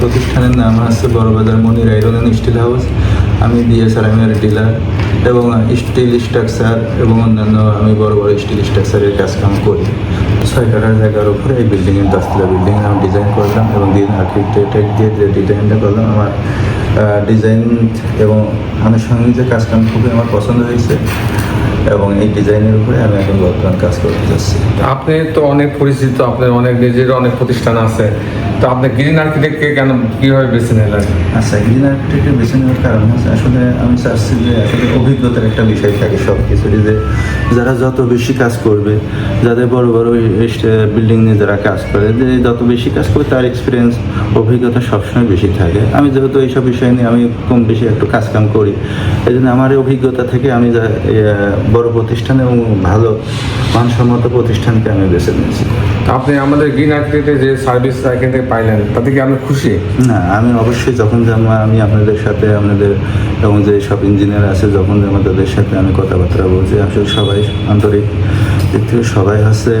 প্রতিষ্ঠানের নাম হচ্ছে Barabazar Monir iron and steel house. আমি ডিএসআরএমের ডিলার এবং স্টিল স্ট্রাকচার এবং অন্যান্য আমি বড় বড় স্টিল স্ট্রাকচারের কাজকাম করি। ছয় কাঠার জায়গার উপরে এই বিল্ডিংয়ের দশতলা বিল্ডিং আমি ডিজাইন করলাম এবং দিন আর্কিটেক্ট দিয়ে যে ডিজাইনটা করলাম, আমার ডিজাইন এবং আনুষঙ্গিক যে কাজকাম খুবই আমার পছন্দ হয়েছে এবং এই ডিজাইনের উপরে আমি এখন বর্তমান কাজ করতে যাচ্ছি। আপনি তো অনেক পরিচিত, আপনার অনেক নিজের অনেক প্রতিষ্ঠান আছে। তো আপনি গ্রিন আর্কিটেক্টকে কেন, কীভাবে বেছে নিলেন? আচ্ছা গ্রিন আর্কিটেক্টের বেছে নেওয়ার কারণ হচ্ছে আসলে আমি চাচ্ছি যে আসলে অভিজ্ঞতার একটা বিষয় থাকে সব কিছুরই যে যারা যত বেশি কাজ করবে, যাদের বড় বড় বিল্ডিং নিয়ে যারা কাজ করে, যে যত বেশি কাজ করবে তার এক্সপিরিয়েন্স অভিজ্ঞতা সবসময় বেশি থাকে। আমি যেহেতু এইসব বিষয় নিয়ে আমি কম বেশি একটু কাজকাম করি এই জন্য আমার অভিজ্ঞতা থেকে আমি বড় প্রতিষ্ঠান এবং ভালো মানসম্মত প্রতিষ্ঠানকে আমি বেছে নিয়েছি। আপনি আমাদের গ্রিন আর্কিটেক্টের যে সার্ভিস এখান থেকে পাইলেন তাতে কি আপনি খুশি? না আমি অবশ্যই যখন আমি আপনাদের সাথে আপনাদের এবং যে সব ইঞ্জিনিয়ার আছে যখন যে আমার তাদের সাথে আমি কথাবার্তা বলছি আসলে সবাই আন্তরিক। দিক থেকে সবাই হচ্ছে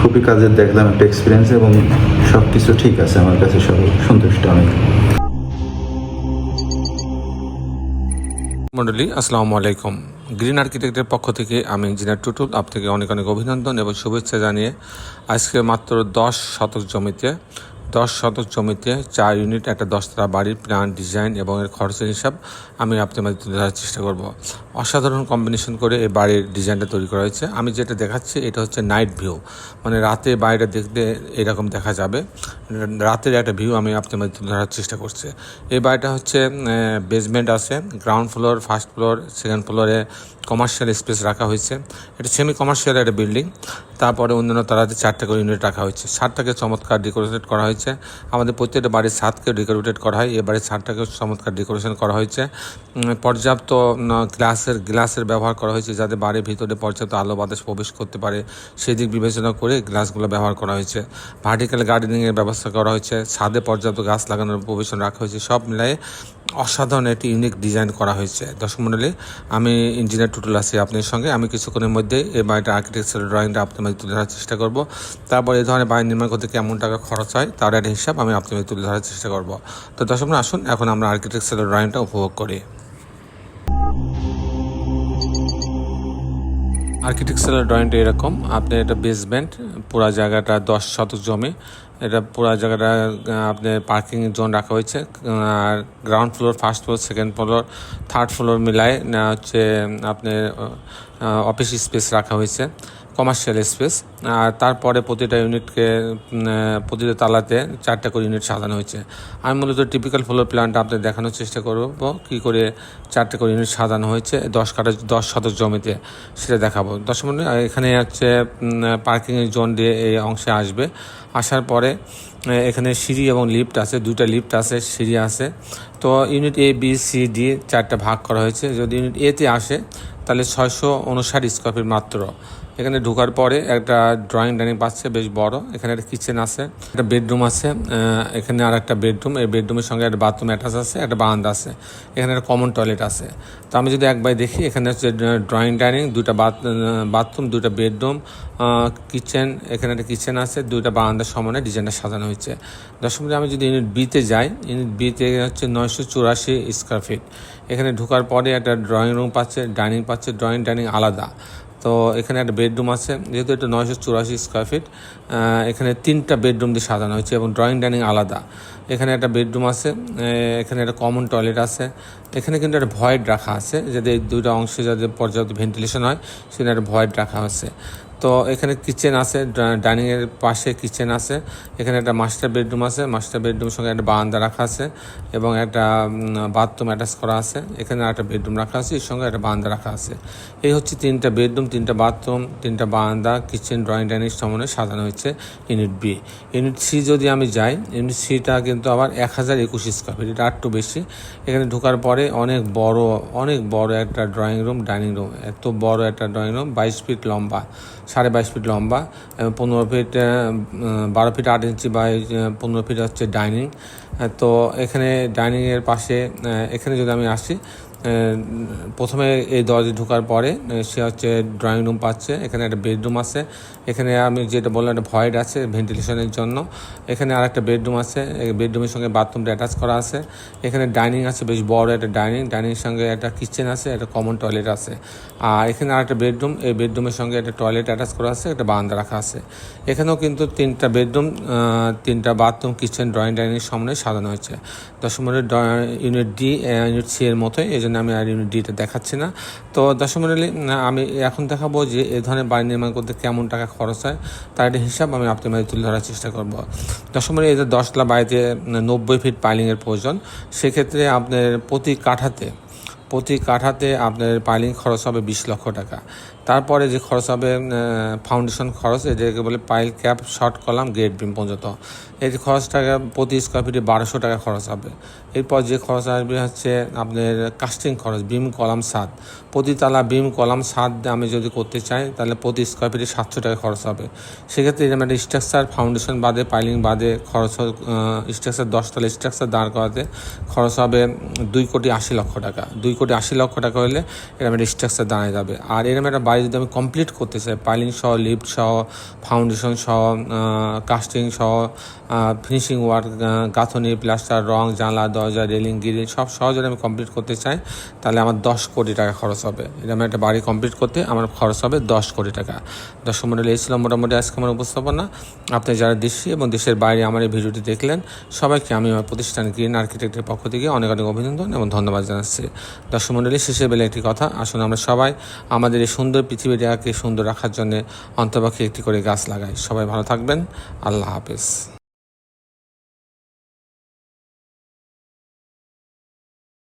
খুবই কাজের দেখলাম একটা এক্সপিরিয়েন্স এবং সব কিছু ঠিক আছে আমার কাছে সবাই সন্তুষ্ট আমি মন্ডলী আসসালামু আলাইকুম। গ্রিন আর্কিটেক্টের পক্ষ থেকে আমি ইঞ্জিনিয়ার টুটুল আপনাকে অনেক অনেক অভিনন্দন এবং শুভেচ্ছা জানিয়ে আজকে মাত্র দশ শতক জমিতে, দশ শতক জমিতে চার ইউনিট একটা দশতলা বাড়ির প্ল্যান, ডিজাইন এবং এর খরচের হিসাব আমি আপনার মাঝে তুলে ধরার চেষ্টা করব। অসাধারণ কম্বিনেশন করে এই বাড়ির ডিজাইনটা তৈরি করা হয়েছে। আমি যেটা দেখাচ্ছি, এটা হচ্ছে নাইট ভিউ মানে রাতে বাড়িটা দেখতে এরকম দেখা যাবে। রাতের একটা ভিউ আমি তুলে ধরার চেষ্টা করছি। এই বাড়িটা হচ্ছে বেসমেন্ট আছে ground floor first floor second ফ্লোরে কমার্শিয়াল স্পেস রাখা হয়েছে। এটা সেমি কমার্শিয়াল একটা বিল্ডিং তারপরে অন্যান্য তারাতে চারটা করে ইউনিট রাখা হয়েছে। ছাদটাকে চমৎকার ডেকোরেটেড করা হয়েছে। আমাদের প্রত্যেকটা বাড়ির ছাদকে ডেকোরেটেড করা হয়। এ বাড়ির ছাদটাকে চমৎকার ডেকোরেশন করা হয়েছে। পর্যাপ্ত গ্লাসের গ্লাসের ব্যবহার করা হয়েছে যাতে বাড়ির ভিতরে পর্যাপ্ত আলো বাতাস প্রবেশ করতে পারে। সেই দিক বিবেচনা করে গ্লাসগুলো ব্যবহার করা হয়েছে। ভার্টিক্যাল গার্ডেনিংয়ের ব্যবস্থা করা হয়েছে। ছাদে পর্যাপ্ত গাছ লাগানোর প্রবেশন রাখা হয়েছে। সব মিলাই অসাধারণ একটি ইউনিক ডিজাইন করা হয়েছে। দর্শক মণ্ডলী আমি ইঞ্জিনিয়ার টুটুল আছি আপনার সঙ্গে। আমি কিছুক্ষণের মধ্যে এই বাড়িটা আর্কিটেকচারাল ড্রয়িংটা আপনার মাঝে তুলে ধরার চেষ্টা করব। তারপর এই ধরনের বাড়ি নির্মাণ করতে কেমন টাকা খরচ হয়, তার একটা হিসাব আমি আপনার মাঝে তুলে ধরার চেষ্টা করব। তো দর্শক আসুন, এখন আমরা আর্কিটেকচারাল ড্রয়িংটা উপভোগ করি। আর্কিটেকচারাল ড্রয়িংটা এরকম, আপনি এটা বেসমেন্ট পুরো জায়গাটা দশ শতক জমি। এটা পুরো জায়গাটা আপনি পার্কিং জোন রাখা হয়েছে, আর ground floor first floor second floor third floor মিলায় হচ্ছে আপনি অফিস স্পেস রাখা হয়েছে। কমার্শিয়াল স্পেস আর তারপরে প্রতিটা ইউনিটকে প্রতিটা তালাতে চারটা করে ইউনিট সাজানো হয়েছে। আমি মূলত টিপিক্যাল ফ্লোর প্ল্যানটা আপনাদের দেখানোর চেষ্টা করব, কী করে চারটে করে ইউনিট সাজানো হয়েছে, দশ কাটা দশ শতক জমিতে সেটা দেখাবো। দশ এখানে হচ্ছে পার্কিংয়ের জোন দিয়ে এই অংশে আসবে। আসার পরে এখানে সিঁড়ি এবং লিফট আছে, দুইটা লিফট আছে, সিঁড়ি আছে। তো unit A B C D চারটা ভাগ করা হয়েছে। যদি ইউনিট এতে আসে, তাহলে ছয়শো উনষাট স্কোয়ার ফিট মাত্র। এখানে ঢোকার পরে একটা ড্রয়িং ডাইনিং পাচ্ছে, বেশ বড়। এখানে একটা কিচেন আছে, একটা বেডরুম আছে এখানে আর একটা বেডরুম এই বেডরুমের সঙ্গে একটা বাথরুম অ্যাটাচ আছে, একটা বারান্দা আছে, এখানে একটা কমন টয়লেট আছে। তো আমি যদি একবার দেখি, এখানে হচ্ছে ড্রয়িং ডাইনিং দুইটা বাথ বাথরুম দুইটা বেডরুম কিচেন এখানে একটা কিচেন আছে, দুইটা বারান্দার সমানে ডিজাইনটা সাজানো হয়েছে। দর্শক আমি যদি ইউনিট বিতে যাই ইউনিট বিতে হচ্ছে নয়শো চুরাশি স্কোয়ার ফিট এখানে ঢোকার পরে একটা ড্রয়িং রুম পাচ্ছে ডাইনিং পাচ্ছে ড্রয়িং ডাইনিং আলাদা। তো এখানে একটা বেডরুম আছে, যেহেতু এটা নয়শো চুরাশি স্কোয়ার ফিট এখানে তিনটা বেডরুম দিয়ে সাজানো হয়েছে এবং ড্রয়িং ডাইনিং আলাদা। এখানে একটা বেডরুম আছে এখানে একটা কমন টয়লেট আছে। এখানে কিন্তু একটা ভয়েড রাখা আছে, যাতে এই দুইটা অংশে যাতে পর্যাপ্ত ভেন্টিলেশন হয় সেখানে একটা ভয়েড রাখা আছে। তো এখানে কিচেন আছে ডাইনিং এর পাশে কিচেন আছে, এখানে একটা মাস্টার বেডরুম আছে মাস্টার বেডরুমের সঙ্গে একটা বারান্দা রাখা আছে এবং একটা বাথরুম অ্যাটাচ করা আছে, এখানে একটা বেডরুম রাখা আছে, এর সঙ্গে একটা বারান্দা রাখা আছে। এই হচ্ছে তিনটা বেডরুম তিনটা বাথরুম তিনটা বারান্দা কিচেন ড্রয়িং ডাইনিং সামনে সাজানো হয়েছে ইউনিট বি ইউনিট সি যদি আমি যাই ইউনিট সিটা কিন্তু আবার এক হাজার একুশ স্কোয়ার ফিট এটা একটু বেশি। এখানে ঢোকার পরে অনেক বড় অনেক বড় একটা ড্রয়িং রুম ডাইনিং রুম এত বড় একটা ড্রয়িং রুম বাইশ ফিট লম্বা। সাড়ে বাইশ ফিট লম্বা এবং পনেরো ফিট বারো ফিট আট ইঞ্চি বাই পনেরো ফিট হচ্ছে ডাইনিং। তো এখানে ডাইনিংয়ের পাশে এখানে যদি আমি আসি প্রথমে এই দরজা ঢোকার পরে সে হচ্ছে ড্রয়িং রুম পাচ্ছে, এখানে একটা বেডরুম আছে, এখানে আমি যেটা বললাম একটা ভয়েড আছে ভেন্টিলেশনের জন্য, এখানে আর একটা বেডরুম আছে বেডরুমের সঙ্গে বাথরুমটা অ্যাটাচ করা আছে, এখানে ডাইনিং আছে, বেশ বড় একটা ডাইনিং ডাইনিং সঙ্গে একটা কিচেন আছে, একটা কমন টয়লেট আছে, আর এখানে আর একটা বেডরুম এই বেডরুমের সঙ্গে একটা টয়লেট অ্যাটাচ করা আছে, একটা বারান্দা রাখা আছে, এখানেও কিন্তু তিনটা বেডরুম তিনটা বাথরুম কিচেন ড্রয়িং ডাইনিং সামনে সাজানো হয়েছে দশমনের ইউনিট ডি ইউনিট সি এর মতোই, এই জন্য আমি আর ইউনিটিটা দেখাচ্ছি না। তো দশমনের আমি এখন দেখাবো যে এ ধরনের বাড়ি নির্মাণ করতে কেমন টাকা খরচ হয়, তার একটা হিসাব আমি আপনার মাঝে তুলে ধরার চেষ্টা করব। দশমনের এদের দশলা বাড়িতে নব্বই ফিট পাইলিংয়ের প্রয়োজন, সেক্ষেত্রে আপনার প্রতি কাঠাতে প্রতি কাঠাতে আপনার পাইলিং খরচ হবে বিশ লক্ষ টাকা। তারপরে যে খরচ হবে ফাউন্ডেশন খরচ এটাকে বলে pile cap short column gate beam পর্যন্ত। এই খরচটাকা প্রতি স্কোয়ার ফিটে বারোশো টাকা খরচ হবে। এরপর যে খরচ আসবে হচ্ছে আপনার কাস্টিং খরচ বিম কলাম সাত। প্রতি তালা বিম কলাম সাত আমি যদি করতে চাই, তাহলে প্রতি স্কোয়ার ফিটে সাতশো টাকা খরচ হবে। সেক্ষেত্রে এরকম একটা স্ট্রাকচার ফাউন্ডেশন বাদে পাইলিং বাদে খরচ স্ট্রাকচার দশতলা স্ট্রাকচার দাঁড় করাতে খরচ হবে দুই কোটি আশি লক্ষ টাকা। দুই কোটি আশি লক্ষ টাকা হলে এরকম একটা স্ট্রাকচার দাঁড়িয়ে যাবে। আর এরকম একটা বাড়ি যদি আমি কমপ্লিট করতে চাই পাইলিং সহ লিফট সহ ফাউন্ডেশন সহ কাস্টিং সহ ফিনিশিং ওয়ার্ক গাঁথনি প্লাস্টার রং, জানলা, দরজা রেলিং গিরিল সব সহ যদি আমি কমপ্লিট করতে চাই, তাহলে আমার দশ কোটি টাকা খরচ হবে। এরকম একটা বাড়ি কমপ্লিট করতে আমার খরচ হবে দশ কোটি টাকা। দর্শক মন্ডলী, এই ছিল মোটামুটি আজকে আমার উপস্থাপনা। আপনি যারা দেশে এবং দেশের বাইরে আমার এই ভিডিওটি দেখলেন, সবাইকে আমি আমার প্রতিষ্ঠান গ্রিন আর্কিটেক্টের পক্ষ থেকে অনেক অনেক অভিনন্দন এবং ধন্যবাদ জানাচ্ছি। দর্শক মন্ডলী, শেষের বেলা একটি কথা। আসুন আমরা সবাই আমাদের এই সুন্দর পৃথিবীটাকে সুন্দর রাখার জন্য অন্তপক্ষে একটি করে গাছ লাগাই। সবাই ভালো থাকবেন। আল্লাহ হাফেজ।